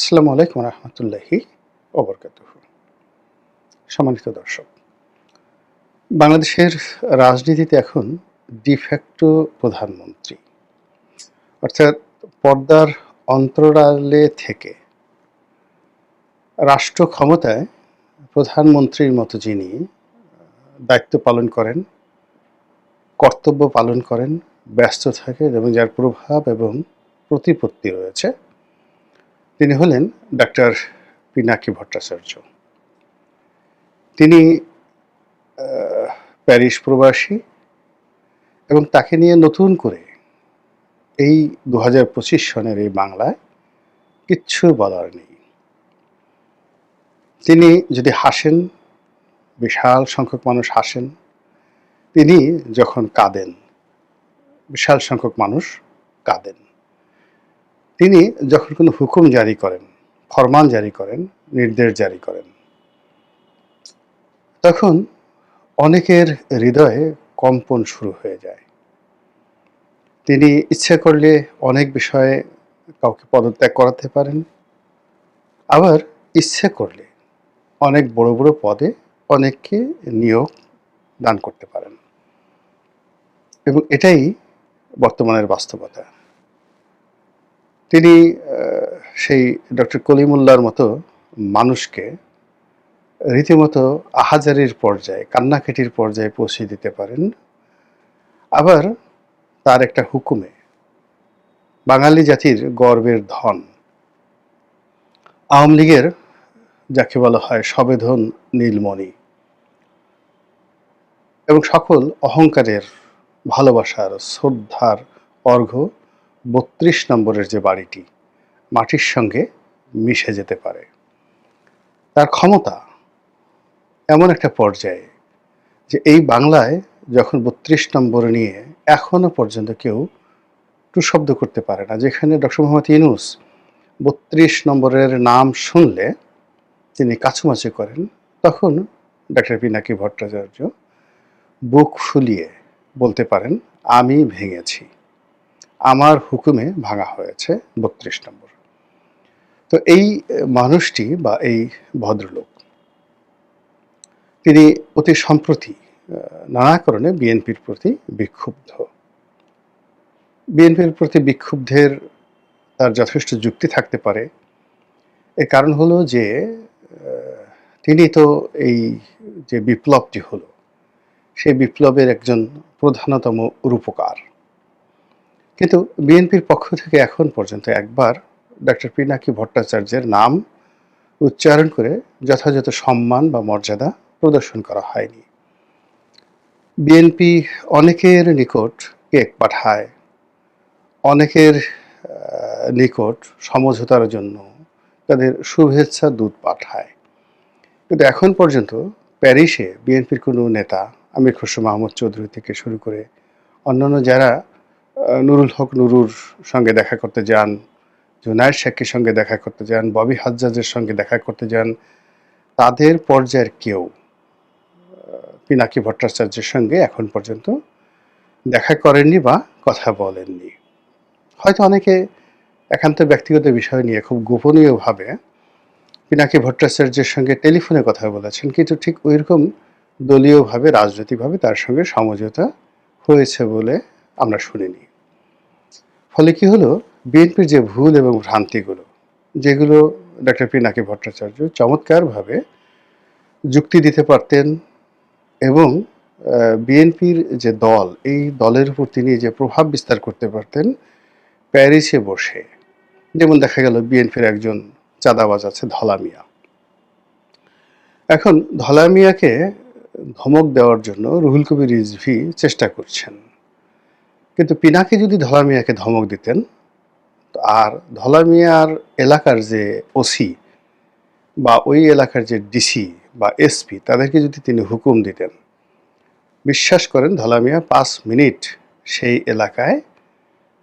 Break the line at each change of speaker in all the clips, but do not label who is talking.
আসসালামু আলাইকুম রহমতুল্লাহি ওবরকাত সম্মানিত দর্শক, বাংলাদেশের রাজনীতিতে এখন ডিফ্যাক্টো প্রধানমন্ত্রী, অর্থাৎ পর্দার অন্তরালে থেকে রাষ্ট্র ক্ষমতায় প্রধানমন্ত্রীর মতো যিনি দায়িত্ব পালন করেন, কর্তব্য পালন করেন, ব্যস্ত থাকেন এবং যার প্রভাব এবং প্রতিপত্তি রয়েছে তিনি হলেন ডাক্তার পিনাকি ভট্টাচার্য। তিনি প্যারিস প্রবাসী এবং তাকে নিয়ে নতুন করে এই দু হাজার পঁচিশ সনের এই বাংলায় কিচ্ছু বলার নেই। তিনি যদি হাসেন, বিশাল সংখ্যক মানুষ হাসেন, তিনি যখন কাঁদেন, বিশাল সংখ্যক মানুষ কাঁদেন। তিনি যখন কোনো হুকুম জারি করেন, ফরমান জারি করেন, নির্দেশ জারি করেন, তখন অনেকের হৃদয়ে কম্পন শুরু হয়ে যায়। তিনি ইচ্ছে করলে অনেক বিষয়ে কাউকে পদত্যাগ করাতে পারেন, আবার ইচ্ছে করলে অনেক বড় বড় পদে অনেককে নিয়োগ দান করতে পারেন। এবং এটাই বর্তমানের বাস্তবতা। তিনি সেই ডক্টর কলিমুল্লার মতো মানুষকে রীতিমতো আহাজারির পর্যায়ে, কান্নাকাটির পর্যায়ে পৌঁছে দিতে পারেন। আবার তার একটা হুকুমে, বাঙালি জাতির গর্বের ধন, আওয়ামী লীগের যাকে বলা হয় সবেধন নীলমণি, এবং সকল অহংকারের ভালোবাসার, শ্রদ্ধার অর্ঘ্য বত্রিশ নম্বরের যে বাড়িটি, মাটির সঙ্গে মিশে যেতে পারে। তার ক্ষমতা এমন একটা পর্যায়ে যে এই বাংলায় যখন বত্রিশ নম্বর নিয়ে এখনও পর্যন্ত কেউ টু শব্দ করতে পারে না, যেখানে ডক্টর মোহাম্মদ ইউনুস বত্রিশ নম্বরের নাম শুনলে তিনি কাছুমাচু করেন, তখন ডাক্তার পিনাকি ভট্টাচার্য বুক ফুলিয়ে বলতে পারেন, আমি ভেঙেছি। আমার হুকুমে ভাঙা হয়েছে বত্রিশ নম্বর। তো এই মানুষটি বা এই ভদ্রলোক, তিনি অতি সম্প্রতি নানা কারণে বিএনপির প্রতি বিক্ষুব্ধ। বিএনপির প্রতি বিক্ষুব্ধের তার যথেষ্ট যুক্তি থাকতে পারে। এর কারণ হলো যে তিনি তো এই যে বিপ্লবটি হলো, সেই বিপ্লবের একজন প্রধানতম রূপকার। কিন্তু বিএনপির পক্ষ থেকে এখন পর্যন্ত একবার ডক্টর পিনাকি ভট্টাচার্যের নাম উচ্চারণ করে যথাযথ সম্মান বা মর্যাদা প্রদর্শন করা হয়নি। বিএনপি অনেকের নিকট কেক পাঠায়, অনেকের নিকট সমঝোতার জন্য তাদের শুভেচ্ছা দূত পাঠায়। কিন্তু এখন পর্যন্ত প্যারিসে বিএনপির কোনো নেতা আমির খসরু মাহমুদ চৌধুরী থেকে শুরু করে অন্যান্য যারা নুরুল হক নুরুর সঙ্গে দেখা করতে যান, জুনায়দ শেখের সঙ্গে দেখা করতে যান, ববি হাজ্জাজের সঙ্গে দেখা করতে যান, তাদের পর্যায়ের কেউ পিনাকি ভট্টাচার্যের সঙ্গে এখন পর্যন্ত দেখা করেননি বা কথা বলেননি। হয়তো অনেকে একান্ত ব্যক্তিগত বিষয় নিয়ে খুব গোপনীয়ভাবে পিনাকি ভট্টাচার্যের সঙ্গে টেলিফোনে কথা বলেছেন, কিন্তু ঠিক ওইরকম দলীয়ভাবে, রাজনৈতিকভাবে তার সঙ্গে সমঝোতা হয়েছে বলে আমরা শুনিনি। ফলে কি হলো? বিএনপির যে ভুল এবং ভ্রান্তিগুলো, যেগুলো ডক্টর পিনাকি ভট্টাচার্য চমৎকারভাবে যুক্তি দিতে পারতেন এবং বিএনপির যে দল, এই দলের উপর তিনি যে প্রভাব বিস্তার করতে পারতেন, প্যারিসে বসে, যেমন দেখা গেল বিএনপির একজন চাঁদাবাজ আছে ধলা মিয়া। এখন ধলা মিয়াকে ধমক দেওয়ার জন্য রুহুল কবির রিজভি চেষ্টা করছেন। কিন্তু পিনাকি যদি ধলা মিয়াকে ধমক দিতেন আর ধলা মিয়ার এলাকার যে ওসি বা ওই এলাকার যে ডিসি বা এসপি তাদেরকে যদি তিনি হুকুম দিতেন, বিশ্বাস করেন ধলা মিয়া পাঁচ মিনিট সেই এলাকায়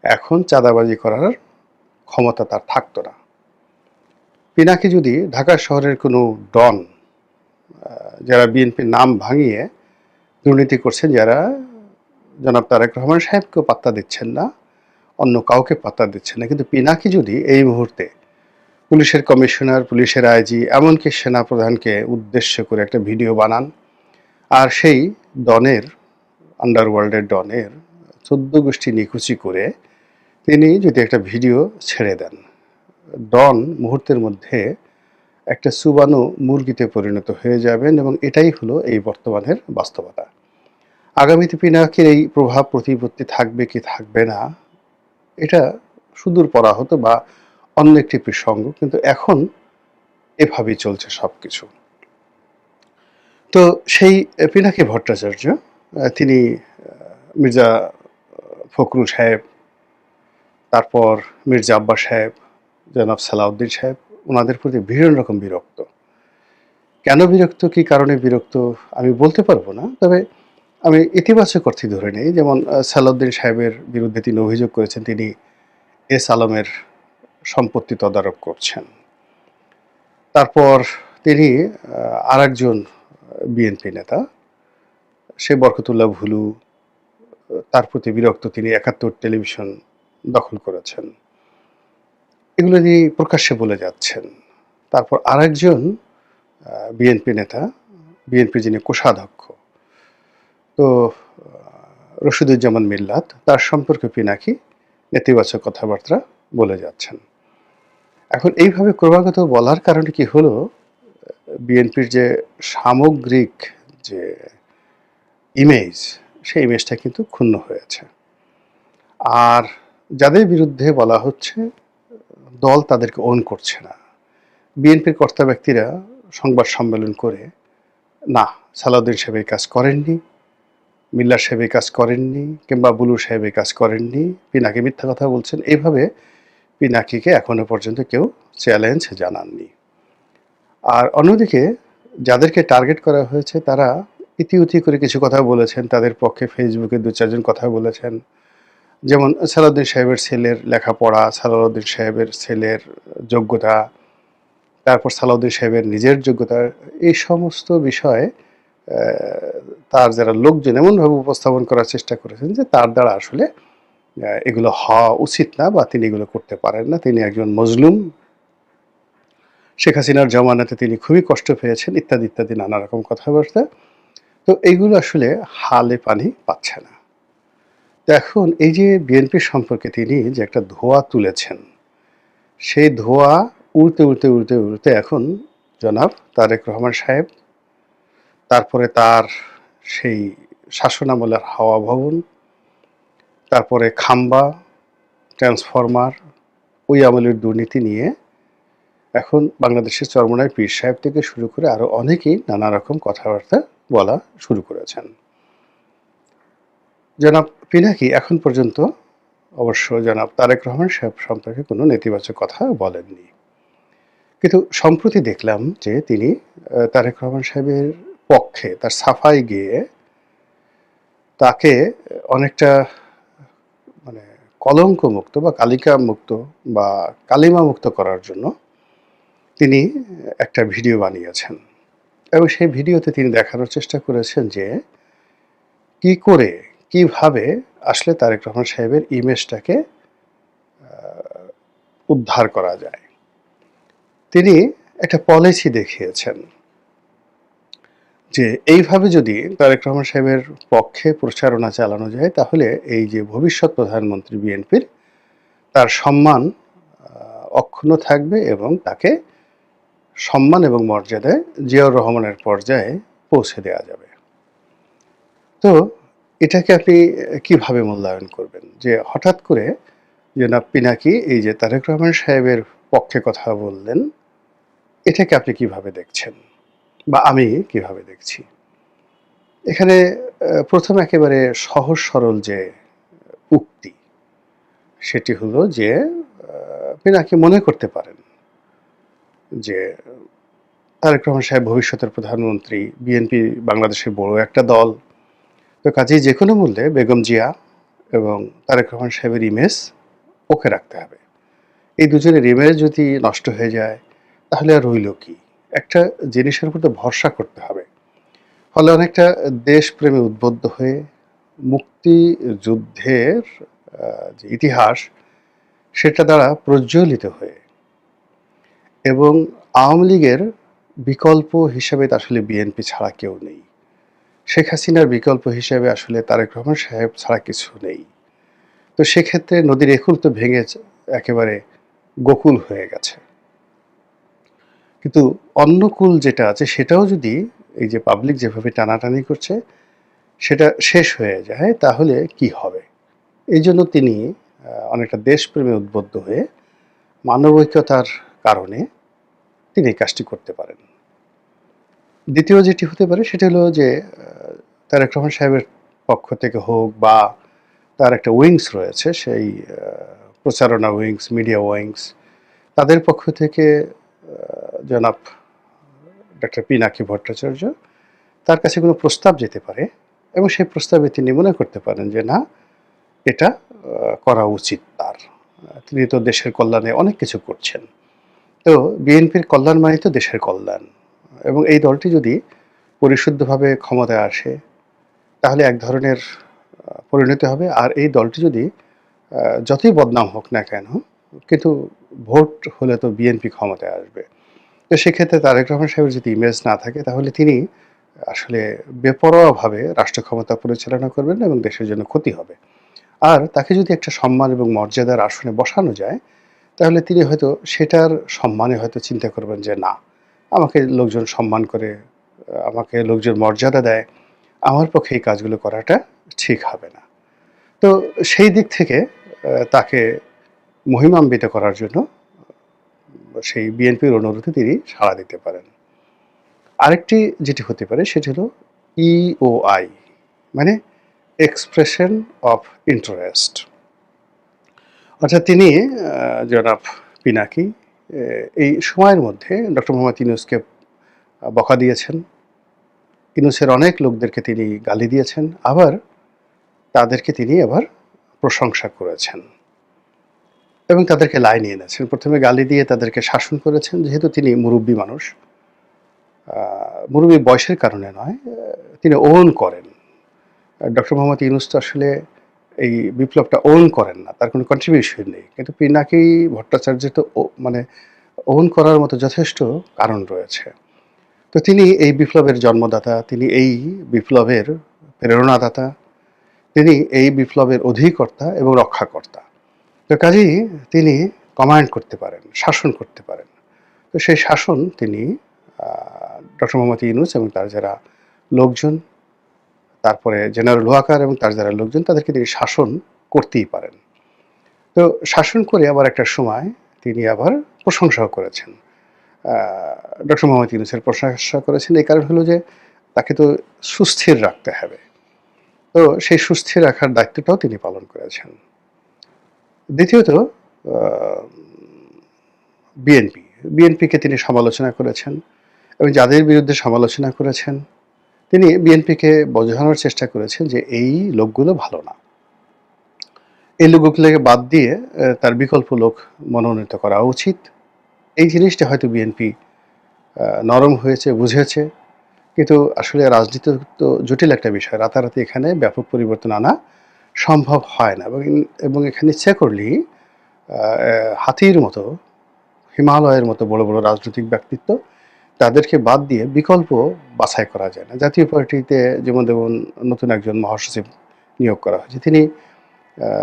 এখন চাঁদাবাজি করার ক্ষমতা তার থাকতো না। পিনাকি যদি ঢাকা শহরের কোনো ডন যারা বিএনপির নাম ভাঙিয়ে দুর্নীতি করছেন, যারা জনাব তারেক রহমান সাহেবকেও পাত্তা দিচ্ছেন না, অন্য কাউকে পাত্তা দিচ্ছেন না। কিন্তু পিনাকি যদি এই মুহূর্তে পুলিশের কমিশনার, পুলিশের আইজি, এমনকি সেনাপ্রধানকে উদ্দেশ্য করে একটা ভিডিও বানান, আর সেই ডনের, আন্ডারওয়ার্ল্ডের ডনের চোদ্দ গোষ্ঠী নিকুচি করে তিনি যদি একটা ভিডিও ছেড়ে দেন, ডন মুহূর্তের মধ্যে একটা সুবানু মুরগিতে পরিণত হয়ে যাবেন এবং এটাই হলো এই বর্তমানের বাস্তবতা। আগামীতে পিনাকের এই প্রভাব প্রতিপত্তি থাকবে কি থাকবে না, এটা সুদূর পরা হতো বা অন্য একটি প্রসঙ্গ, কিন্তু এখন এভাবেই চলছে সব কিছু তো সেই পিনাকি ভট্টাচার্য, তিনি মির্জা ফখরুল সাহেব, তারপর মির্জা আব্বাস সাহেব, জনাব সালাউদ্দিন সাহেব ওনাদের প্রতি ভীষণ রকম বিরক্ত। কেন বিরক্ত, কি কারণে বিরক্ত, আমি বলতে পারব না, তবে আমি ইতিবাচক অর্থে ধরে নিই। যেমন সালাউদ্দিন সাহেবের বিরুদ্ধে তিনি অভিযোগ করেছেন, তিনি এস আলমের সম্পত্তি তদারক করছেন। তারপর তিনি আর একজন বিএনপি নেতা, সে বরকতুল্লাহ ভুলু, তার প্রতি বিরক্ত তিনি একাত্তর টেলিভিশন দখল করেছেন। এগুলো তিনি প্রকাশ্যে বলে যাচ্ছেন। তারপর আরেকজন বিএনপি নেতা, বিএনপি যিনি কোষাধ্যক্ষ তো রশিদুজ্জামান মিল্লাত তার সম্পর্কে পিনাকি নেতিবাচক কথাবার্তা বলে যাচ্ছেন। এখন এইভাবে ক্রমাগত বলার কারণে কি হলো? বিএনপির যে সামগ্রিক যে ইমেজ সেই ইমেজটা কিন্তু ক্ষুণ্ণ হয়েছে। আর যাদের বিরুদ্ধে বলা হচ্ছে, দল তাদেরকে ওন করছে না। বিএনপির কর্তা ব্যক্তিরা সংবাদ সম্মেলন করে, না, সালাউদ্দিন সাহেব এই কাজ করেননি। মিল্লার সাহেব এই কাজ করেননি কিংবা বুলু সাহেব এই কাজ করেননি, পিনাকি মিথ্যা কথা বলছেন। এইভাবে পিনাকিকে এখনও পর্যন্ত কেউ চ্যালেঞ্জ জানাননি। আর অন্যদিকে যাদেরকে টার্গেট করা হয়েছে, তারা ইতিউতি করে কিছু কথা বলেছেন, তাদের পক্ষে ফেসবুকে দু চারজন কথা বলেছেন। যেমন সালাউদ্দিন সাহেবের ছেলের লেখাপড়া, সালাউদ্দিন সাহেবের ছেলের যোগ্যতা, তারপর সালাউদ্দিন সাহেবের নিজের যোগ্যতা, এই সমস্ত বিষয়ে তার যারা লোকজন এমনভাবে উপস্থাপন করার চেষ্টা করেছেন যে তার দ্বারা আসলে এগুলো হওয়া উচিত না বা তিনি এগুলো করতে পারেন না। তিনি একজন মজলুম। শেখ হাসিনার জমানাতে তিনি খুবই কষ্ট পেয়েছেন, ইত্যাদি ইত্যাদি, নানা রকম কথাবার্তা। তো এইগুলো আসলে হালে পানি পাচ্ছে না। এখন এই যে বিএনপির সম্পর্কে তিনি যে একটা ধোয়া তুলেছেন, সেই ধোয়া উড়তে উড়তে উড়তে উড়তে এখন জনাব তারেক রহমান সাহেব তারপরে তার সেই শাসনামলের হাওয়া ভবন, তারপরে খাম্বা, ট্রান্সফরমার, ওই আমলের দুর্নীতি নিয়ে এখন বাংলাদেশের চরমনায় পীর সাহেব থেকে শুরু করে আরও অনেকেই নানা রকম কথাবার্তা বলা শুরু করেছেন। জনাব পিনাকি, এখন পর্যন্ত অবশ্য জনাব তারেক রহমান সাহেব সম্পর্কে কোনো নেতিবাচক কথা বলেননি। কিন্তু সম্প্রতি দেখলাম যে তিনি তারেক রহমান সাহেবের পক্ষে, তার সাফাই গিয়ে তাকে অনেকটা মানে কলঙ্ক মুক্ত বা কালিকা মুক্ত বা কালিমা মুক্ত করার জন্য তিনি একটা ভিডিও বানিয়েছেন। এবং সেই ভিডিওতে তিনি দেখানোর চেষ্টা করেছেন যে কি করে, কীভাবে আসলে তারেক রহমান সাহেবের ইমেজটাকে উদ্ধার করা যায়। তিনি একটা পলিসি দেখিয়েছেন। যে এইভাবে যদি তারেক রহমান সাহেবের পক্ষে প্রচারণা চালানো যায়, তাহলে এই যে ভবিষ্যৎ প্রধানমন্ত্রী বিএনপির তার সম্মান অক্ষুণ্ণ থাকবে এবং তাকে সম্মান এবং মর্যাদায় জিয়াউর রহমানের পর্যায়ে পৌঁছে দেওয়া যাবে। তো এটাকে আপনি কীভাবে মূল্যায়ন করবেন? যে হঠাৎ করে জনাব পিনাকি এই যে তারেক রহমান সাহেবের পক্ষে কথা বললেন, এটাকে আপনি কীভাবে দেখছেন? বা আমি কীভাবে দেখছি? এখানে প্রথম একেবারে সহজ সরল যে উক্তি, সেটি হলো যে পিনাকি মনে করতে পারেন যে, তারেক রহমান সাহেব ভবিষ্যতের প্রধানমন্ত্রী, বিএনপি বাংলাদেশের বড় একটা দল। তো কাজেই যে কোনো মূল্যে বেগম জিয়া এবং তারেক রহমান সাহেবের ইমেজ ওকে রাখতে হবে। এই দুজনের ইমেজ যদি নষ্ট হয়ে যায়, তাহলে আর রইল কি? একটা জিনিসের উপর তো ভরসা করতে হবে। ফলে অনেকটা দেশপ্রেমে উদ্বুদ্ধ হয়ে মুক্তিযুদ্ধের আহ, যে ইতিহাস সেটা দ্বারা প্রজ্বলিত হয়ে এবং আওয়ামী লীগের বিকল্প হিসেবে আসলে বিএনপি ছাড়া কেউ নেই। শেখ হাসিনার বিকল্প হিসেবে আসলে তারেক রহমান সাহেব ছাড়া কিছু নেই। তো সেক্ষেত্রে নদীর একুল তো ভেঙে একেবারে গোকুল হয়ে গেছে। কিন্তু অন্য কুল যেটা আছে, সেটাও যদি এই যে পাবলিক যেভাবে টানাটানি করছে, সেটা শেষ হয়ে যায়, তাহলে কি হবে? এই জন্য তিনি অনেকটা দেশপ্রেমে উদ্বুদ্ধ হয়ে মানবিকতার কারণে তিনি এই কাজটি করতে পারেন। দ্বিতীয় যেটি হতে পারে, সেটা হলো যে তারেক রহমান সাহেবের পক্ষ থেকে হোক বা তার একটা উইংস রয়েছে, সেই প্রচারণা উইংস, মিডিয়া উইংস, তাদের পক্ষ থেকে জনাব ডক্টর পিনাকি ভট্টাচার্য, তার কাছে কোনো প্রস্তাব যেতে পারে এবং সেই প্রস্তাবে তিনি মনে করতে পারেন যে, না, এটা করা উচিত তার। তিনি তো দেশের কল্যাণে অনেক কিছু করছেন। তো বিএনপির কল্যাণ মানে তো দেশের কল্যাণ। এবং এই দলটি যদি পরিশুদ্ধভাবে ক্ষমতায় আসে, তাহলে এক ধরনের পরিণতি হবে। আর এই দলটি যদি যতই বদনাম হোক না কেন, কিন্তু ভোট হলে তো বিএনপি ক্ষমতায় আসবে। তো সেক্ষেত্রে তারেক রহমান সাহেবের যদি ইমেজ না থাকে, তাহলে তিনি আসলে বেপরোয়াভাবে রাষ্ট্র ক্ষমতা পরিচালনা করবেন এবং দেশের জন্য ক্ষতি হবে। আর তাকে যদি একটা সম্মান এবং মর্যাদার আসনে বসানো যায়, তাহলে তিনি হয়তো সেটার সম্মানে হয়তো চিন্তা করবেন যে, না, আমাকে লোকজন সম্মান করে, আমাকে লোকজন মর্যাদা দেয়, আমার পক্ষে এই কাজগুলো করাটা ঠিক হবে না। তো সেই দিক থেকে তাকে মহিমান্বিত করার জন্য সেই বিএনপির অনুরোধে তিনি সাড়া দিতে পারেন। আরেকটি যেটি হতে পারে সেটি হলো ইওআই মানে এক্সপ্রেশন অফ ইন্টারেস্ট অর্থাৎ তিনি জনাব পিনাকি এই সময়ের মধ্যে ডক্টর মোহাম্মদ ইউনুসকে বকা দিয়েছেন। ইউনুসের অনেক লোকদেরকে তিনি গালি দিয়েছেন। আবার তাদেরকে তিনি আবার প্রশংসা করেছেন। এবং তাদেরকে লাইনে এনেছেন। প্রথমে গালি দিয়ে তাদেরকে শাসন করেছেন, যেহেতু তিনি মুরব্বী মানুষ। মুরব্বী বয়সের কারণে নয়, তিনি ওন করেন। ডক্টর মোহাম্মদ ইউনুস তো আসলে এই বিপ্লবটা ওন করেন না, তার কোনো কন্ট্রিবিউশন নেই। কিন্তু পিনাকি ভট্টাচার্য তো মানে ওন করার মতো যথেষ্ট কারণ রয়েছে। তো তিনি এই বিপ্লবের জন্মদাতা, তিনি এই বিপ্লবের প্রেরণাদাতা, তিনি এই বিপ্লবের অধিকর্তা এবং রক্ষাকর্তা। তো কাজেই তিনি কমান্ড করতে পারেন, শাসন করতে পারেন। তো সেই শাসন তিনি ডক্টর মোহাম্মদ ইউনুস এবং তার যারা লোকজন, তারপরে জেনারেল ওয়াকার এবং তার যারা লোকজন, তাদেরকে তিনি শাসন করতেই পারেন। তো শাসন করে আবার একটা সময় তিনি আবার প্রশংসাও করেছেন। ডক্টর মোহাম্মদ ইউনুসের প্রশংসা করেছেন, এই কারণ হলো যে তাকে তো সুস্থির রাখতে হবে। তো সেই সুস্থির রাখার দায়িত্বটাও তিনি পালন করেছেন। দ্বিতীয়ত বিএনপি বিএনপিকে তিনি সমালোচনা করেছেন এবং যাদের বিরুদ্ধে সমালোচনা করেছেন, তিনি বিএনপিকে বোঝানোর চেষ্টা করেছেন যে এই লোকগুলো ভালো না। এই লোকগুলোকে বাদ দিয়ে তার বিকল্প লোক মনোনীত করা উচিত। এই জিনিসটা হয়তো বিএনপি নরম হয়েছে, বুঝেছে, কিন্তু আসলে রাজনীতি তো জটিল একটা বিষয়। রাতারাতি এখানে ব্যাপক পরিবর্তন আনা সম্ভব হয় না। এবং এখানে ইচ্ছা করলেই হাতির মতো, হিমালয়ের মতো বড় বড় রাজনৈতিক ব্যক্তিত্ব তাদেরকে বাদ দিয়ে বিকল্প বাছাই করা যায় না। জাতীয় পার্টিতে যেমন যেমন নতুন একজন মহাসচিব নিয়োগ করা হয়েছে তিনি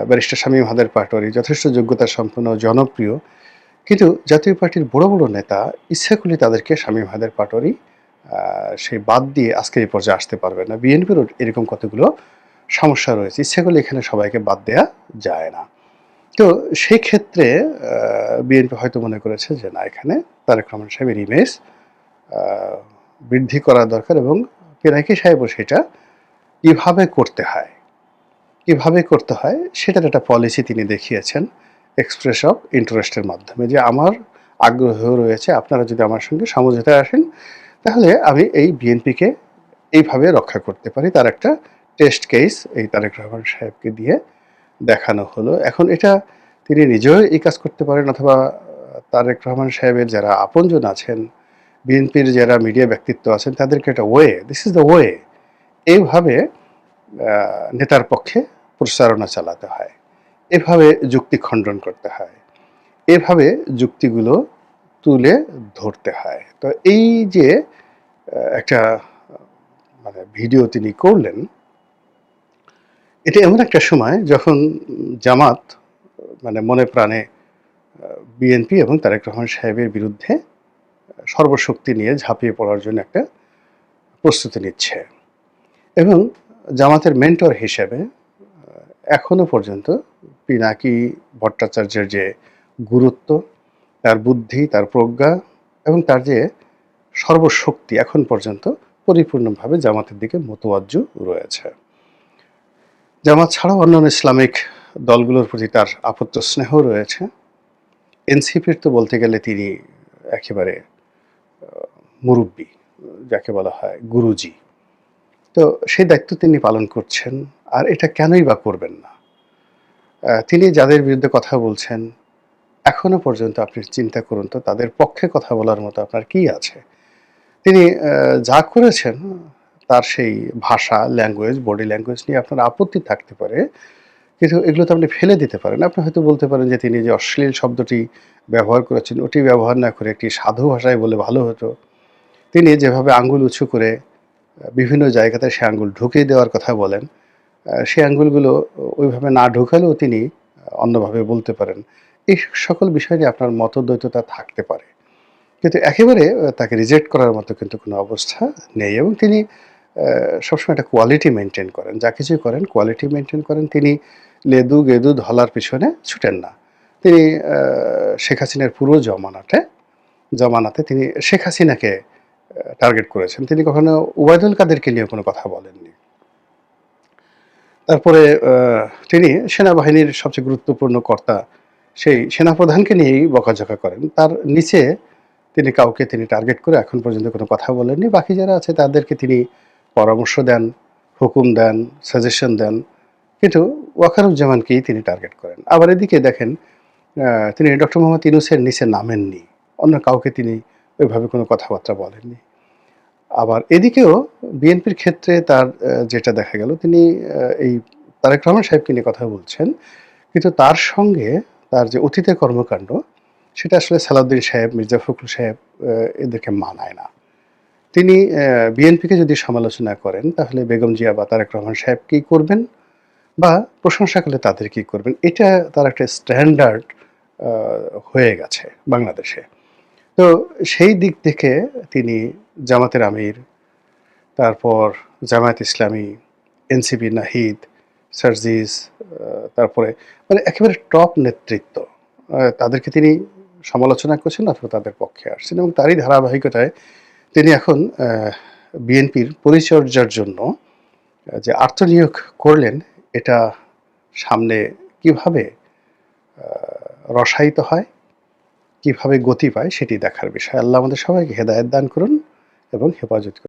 ব্যারিস্টার শামীম হাদের পাটোয়ারি, যথেষ্ট যোগ্যতা সম্পন্ন, জনপ্রিয়। কিন্তু জাতীয় পার্টির বড় বড় নেতা ইচ্ছা করলে তাদেরকে শামীম হাদের পাটোয়ারি সেই বাদ দিয়ে আজকের এই পর্যায়ে আসতে পারবে না। বিএনপিরও এরকম কতগুলো সমস্যা রয়েছে, ইচ্ছা এখানে সবাইকে বাদ দেয়া যায় না। তো সেই ক্ষেত্রে বিএনপি হয়তো মনে করেছে যে, না, এখানে তারেক রহমান সাহেবের ইমেজ বৃদ্ধি করা দরকার এবং পিনাকি সাহেবও সেটা কীভাবে করতে হয়। কীভাবে করতে হয়, সেটার একটা পলিসি তিনি দেখিয়েছেন এক্সপ্রেস অফ ইন্টারেস্টের মাধ্যমে যে, আমার আগ্রহ রয়েছে, আপনারা যদি আমার সঙ্গে সমঝোতায় আসেন, তাহলে আমি এই বিএনপিকে এইভাবে রক্ষা করতে পারি। তার একটা টেস্ট কেস এই তারেক রহমান সাহেবকে দিয়ে দেখানো হলো। এখন এটা তিনি নিজেও এই কাজ করতে পারেন অথবা তারেক রহমান সাহেবের যারা আপনজন আছেন, বিএনপির যারা মিডিয়া ব্যক্তিত্ব আছেন, তাদেরকে একটা way this is the way এইভাবে নেতার পক্ষে প্রচারণা চালাতে হয়। এভাবে যুক্তি খণ্ডন করতে হয়। এভাবে যুক্তিগুলো তুলে ধরতে হয়। তো এই যে একটা মানে ভিডিও তিনি করলেন এটা এমন একটা সময় যখন জামাত মানে মনে প্রাণে বিএনপি এবং তারেক রহমান সাহেবের বিরুদ্ধে সর্বশক্তি নিয়ে ঝাঁপিয়ে পড়ার জন্য একটা প্রস্তুতি নিচ্ছে। এবং জামাতের মেন্টর হিসেবে আহ, এখনও পর্যন্ত পিনাকি ভট্টাচার্যের যে গুরুত্ব তার বুদ্ধি তার প্রজ্ঞা এবং তার যে সর্বশক্তি এখন পর্যন্ত পরিপূর্ণভাবে জামাতের দিকে মোতওয়াজ্জু রয়েছে। জামাত ছাড়াও অন্যান্য ইসলামিক দলগুলোর প্রতি তার আপত্ত স্নেহ রয়েছে। এনসিপির তো বলতে গেলে তিনি একেবারে মুরব্বী, যাকে বলা হয় গুরুজি। তো সেই দায়িত্ব তিনি পালন করছেন, আর এটা কেনই বা করবেন না? তিনি যাদের বিরুদ্ধে কথা বলছেন, এখনও পর্যন্ত আপনি চিন্তা করুন তো, তাদের পক্ষে কথা বলার মতো আপনার কি আছে? তিনি যা করেছেন তার সেই ভাষা ল্যাঙ্গুয়েজ বডি ল্যাঙ্গুয়েজ নিয়ে আপনার আপত্তি থাকতে পারে। কিন্তু এগুলো তো আপনি ফেলে দিতে পারেন। আপনি হয়তো বলতে পারেন যে, তিনি যে অশ্লীল শব্দটি ব্যবহার করেছেন, ওটি ব্যবহার না করে একটি সাধু ভাষায় বলে ভালো হতো। তিনি যেভাবে আঙ্গুল উঁচু করে, বিভিন্ন জায়গাতে সে আঙ্গুল ঢুকিয়ে দেওয়ার কথা বলেন, সে আঙ্গুলগুলো ওইভাবে না ঢোকালেও তিনি অন্যভাবে বলতে পারেন। এই সকল বিষয় নিয়ে আপনার মতদ্বৈততা থাকতে পারে। কিন্তু একেবারে তাকে রিজেক্ট করার মতো কিন্তু কোনো অবস্থা নেই এবং তিনি সবসময় একটা কোয়ালিটি মেনটেন করেন। যা কিছুই করেন কোয়ালিটি মেনটেন করেন, তিনি লেদু গেদু ধলার পিছনে ছুটেন না। তিনি শেখ হাসিনার পুরো জমানাতে জমানাতে তিনি শেখ হাসিনাকে টার্গেট করেছেন। তিনি কখনো উবায়দুল কাদেরকে নিয়ে কোনো কথা বলেননি। তারপরে তিনি সেনাবাহিনীর সবচেয়ে গুরুত্বপূর্ণ কর্তা, সেই সেনাপ্রধানকে নিয়েই বকাঝকা করেন। তার নিচে তিনি কাউকে তিনি টার্গেট করে এখন পর্যন্ত কোনো কথা বলেননি। বাকি যারা আছে, তাদেরকে তিনি পরামর্শ দেন, হুকুম দেন সাজেশন দেন, কিন্তু ওয়াকারুজ্জামানকেই তিনি টার্গেট করেন। আবার এদিকে দেখেন তিনি ডক্টর মোহাম্মদ ইনুসের নিচে নামেননি, অন্য কাউকে তিনি ওইভাবে কোনো কথাবার্তা বলেননি। আবার এদিকেও বিএনপির ক্ষেত্রে তার যেটা দেখা গেল, তিনি এই তারেক রহমান সাহেবকে নিয়ে কথা বলছেন, কিন্তু তার সঙ্গে তার যে অতীতের কর্মকাণ্ড, সেটা আসলে সালাউদ্দিন সাহেব, মির্জা ফখরুল সাহেব এদেরকে মানায় না। তিনি বিএনপিকে যদি সমালোচনা করেন, তাহলে বেগম জিয়া বা তারেক রহমান সাহেব কী করবেন? বা প্রশংসা করলে তাদের কী করবেন? এটা তার একটা স্ট্যান্ডার্ড হয়ে গেছে বাংলাদেশে। তো সেই দিক থেকে তিনি জামাতের আমির, তারপর জামায়াত ইসলামী, এনসিপি নাহিদ, সার্জিস তারপরে মানে একেবারে টপ নেতৃত্ব তাদেরকে তিনি সমালোচনা করছেন অথবা তাদের পক্ষে আসছেন এবং তারই ধারাবাহিকতায় তিনি এখন বিএনপির পরিচর্যার জন্য যে আত্মনিয়োগ করলেন, এটা সামনে কীভাবে রসায়িত হয়, কীভাবে গতি পায়, সেটি দেখার বিষয়। আল্লাহ আমাদের সবাইকে হেদায়ত দান করুন এবং হেফাজত করুন।